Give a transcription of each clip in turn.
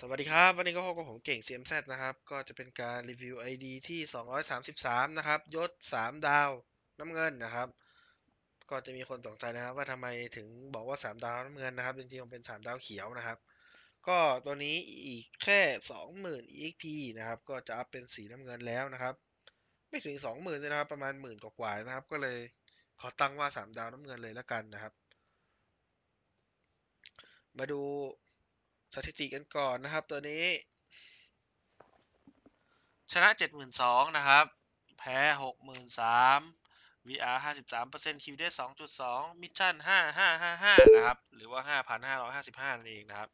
สวัสดีครับ วันนี้ก็พบกับผมเก่ง CMZ นะครับ ก็จะเป็นการรีวิว ID ที่ 233 นะครับ ยศ 3 ดาวน้ำเงินนะครับ ก็จะมีคนสงสัยนะครับ ว่าทำไมถึงบอกว่า 3 ดาวน้ำเงินนะครับ จริงๆมันเป็น 3 ดาวเขียวนะครับ ก็ตัวนี้อีกแค่ 20,000 EXP นะครับ ก็จะอัพเป็นสีน้ำเงินแล้วนะครับ ไม่ถึง 20,000เลยนะครับ ประมาณหมื่นกว่าๆนะครับ ก็เลยขอตั้งว่า 3 ดาวน้ำเงินเลยแล้วกันนะครับ มาดู สถิติกันก่อนนะครับ ตัวนี้ ชนะ72,000นะครับ แพ้63,000 VR 53% Q ได้2.2มิชชั่น5555นะครับ หรือว่า5,555นั่นเองนะครับ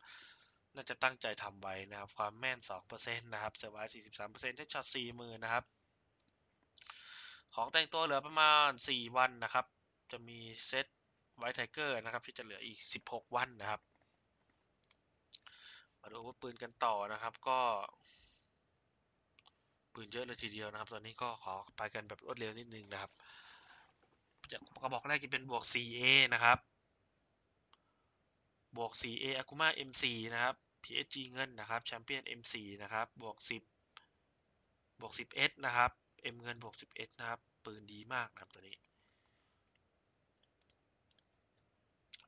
น่าจะตั้งใจทำไว้นะครับ ความแม่น2%นะครับเซอร์ไว43%ได้ช็อต40,000นะครับ ของแต่งตัวเหลือประมาณ4วันนะครับ จะมีเซตไวท์ไทเกอร์นะครับ ที่จะเหลืออีก16วันนะครับ มาดูอาวุธปืนกันต่อนะครับก็ ปืนเยอะเลยทีเดียวนะครับ ตอนนี้ก็ขอไปกันแบบรวดเร็วนิดนึงนะครับจะกระบอกแรกจะเป็นบวก 4A นะครับ บวก 4A Akuma M4 นะครับ PSG เงินนะครับแชมเปี้ยน M4 นะครับ บวก 10 บวก 10S นะครับ M เงินบวก 10S นะครับ ปืนดีมากนะครับตัวนี้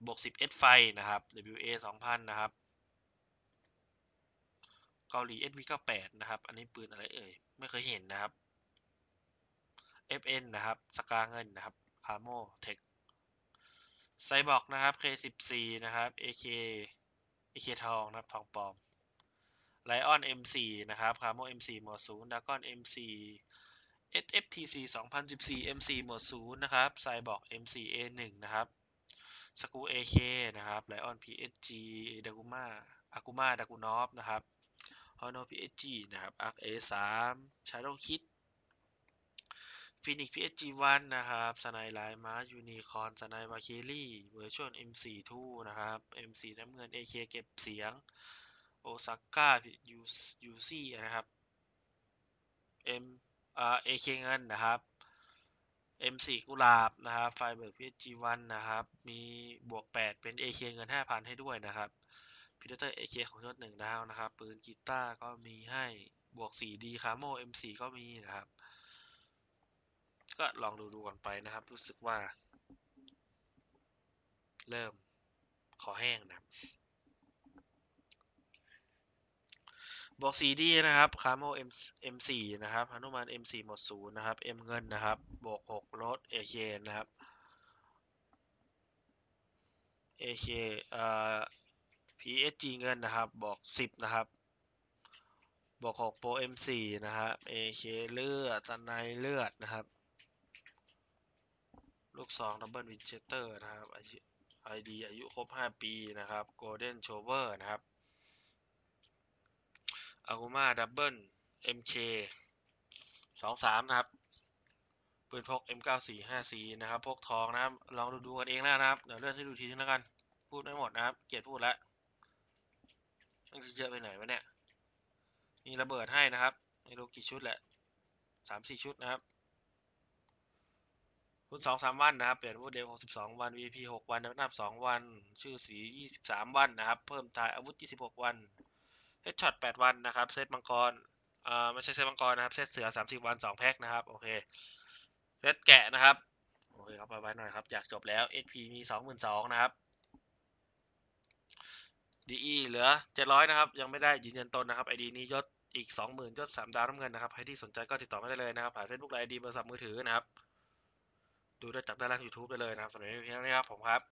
บวก 10S ไฟนะครับ WA 2000 นะครับ เกาหลี SV98 นะครับ อันนี้ปืนอะไรเอ่ย ไม่เคยเห็นนะครับ FN นะครับ สกาเงินนะครับพาโมเทคไซบอกนะครับ K14 นะครับ AK AK ทองนะครับ ทองปลอมไลออน M4 นะครับคาร์โม M4 หมวดศูนย์ดากอน M4 SFTC 2014 M4 หมวดศูนย์นะครับไซบอก M4 A1 นะครับสกู AK นะครับไลออน PSG ดากุมาอากุมาดากุนอฟนะครับ ฮอนอ PSG นะครับ Arc A3 Shadow Kid Phoenix PSG 1นะครับ สไนไลน์มายูนิคอนสไนวาเคลี่เวอร์ชวล M42 นะครับ M4 น้ำเงิน AK เก็บเสียงโอซาก้ายูซี่นะครับ M อ่า AK เงินนะครับ M4 กุหลาบนะครับไฟเบิร์ก PSG 1นะครับ มีบวก 8 เป็น AK เงิน 5,000 ให้ด้วยนะครับ พีเตอร์เอเคของยศหนึ่งดาวนะครับ ปืนกีตาร์ก็มีให้บวก 4D คาร์โม M4 ก็มีนะครับ ก็ลองดูดูกันไปนะครับ รู้สึกว่า เริ่มขอแห้งนะบวก 4D นะครับคาร์โม M M4 นะครับฮนุมาน M4 หมดศูนย์นะครับ M เงินนะครับ บวก 6 รถ AK นะครับ AK เอ่อ PSG เงินนะครับ บอก10นะครับ บอก6 Pro M4 นะครับ AK เลือดตันในเลือดนะครับ ลูกซองดับเบิลวินเชสเตอร์นะครับ ID อายุครบ 5 ปีนะครับ Golden Shower นะครับ a g u m a Double MK 23นะครับปืนพก M945C นะครับ พกทองนะครับ ลองดูดูกันเองแล้วนะครับ เดี๋ยวเลื่อนให้ดูทีนึงแล้วกัน พูดไม่หมดนะครับ เกียรติพูดแล้ว มันจะเยอะไปไหนวะเนี่ยมีระเบิดให้นะครับไม่รู้กี่ชุดแหละสามสี่ชุดนะครับคุณสองสามวันนะครับ เปลี่ยนวูดเดลหกสิบสองวัน VP หกวันนับสองวัน ชื่อสียี่สิบสามวันนะครับ เพิ่มทายอาวุธยี่สิบหกวันเฮดช็อตแปดวันนะครับ เซตมังกรอ่าไม่ใช่เซตมังกรนะครับ เซตเสือสามสิบวันสองแพ็คนะครับ โอเค เซตแกะนะครับ โอเคครับไปไว้หน่อยครับ อยากจบแล้ว SP มีสองหมื่นสองนะครับ DE เหลือเจ็ดร้อยนะครับ ยังไม่ได้ยืนยันตนนะครับ ID นี้ยศอีกสองหมื่นยศสามดาวน้ำเงินนะครับ ใครที่สนใจก็ติดต่อมาได้เลยนะครับ ผ่านเฟซบุ๊กไลน์ดีเบอร์สับมือถือนะครับ ดูได้จากด้านล่าง YouTube ได้เลยนะครับสำหรับวันนี้เพียงนี้ครับผมครับ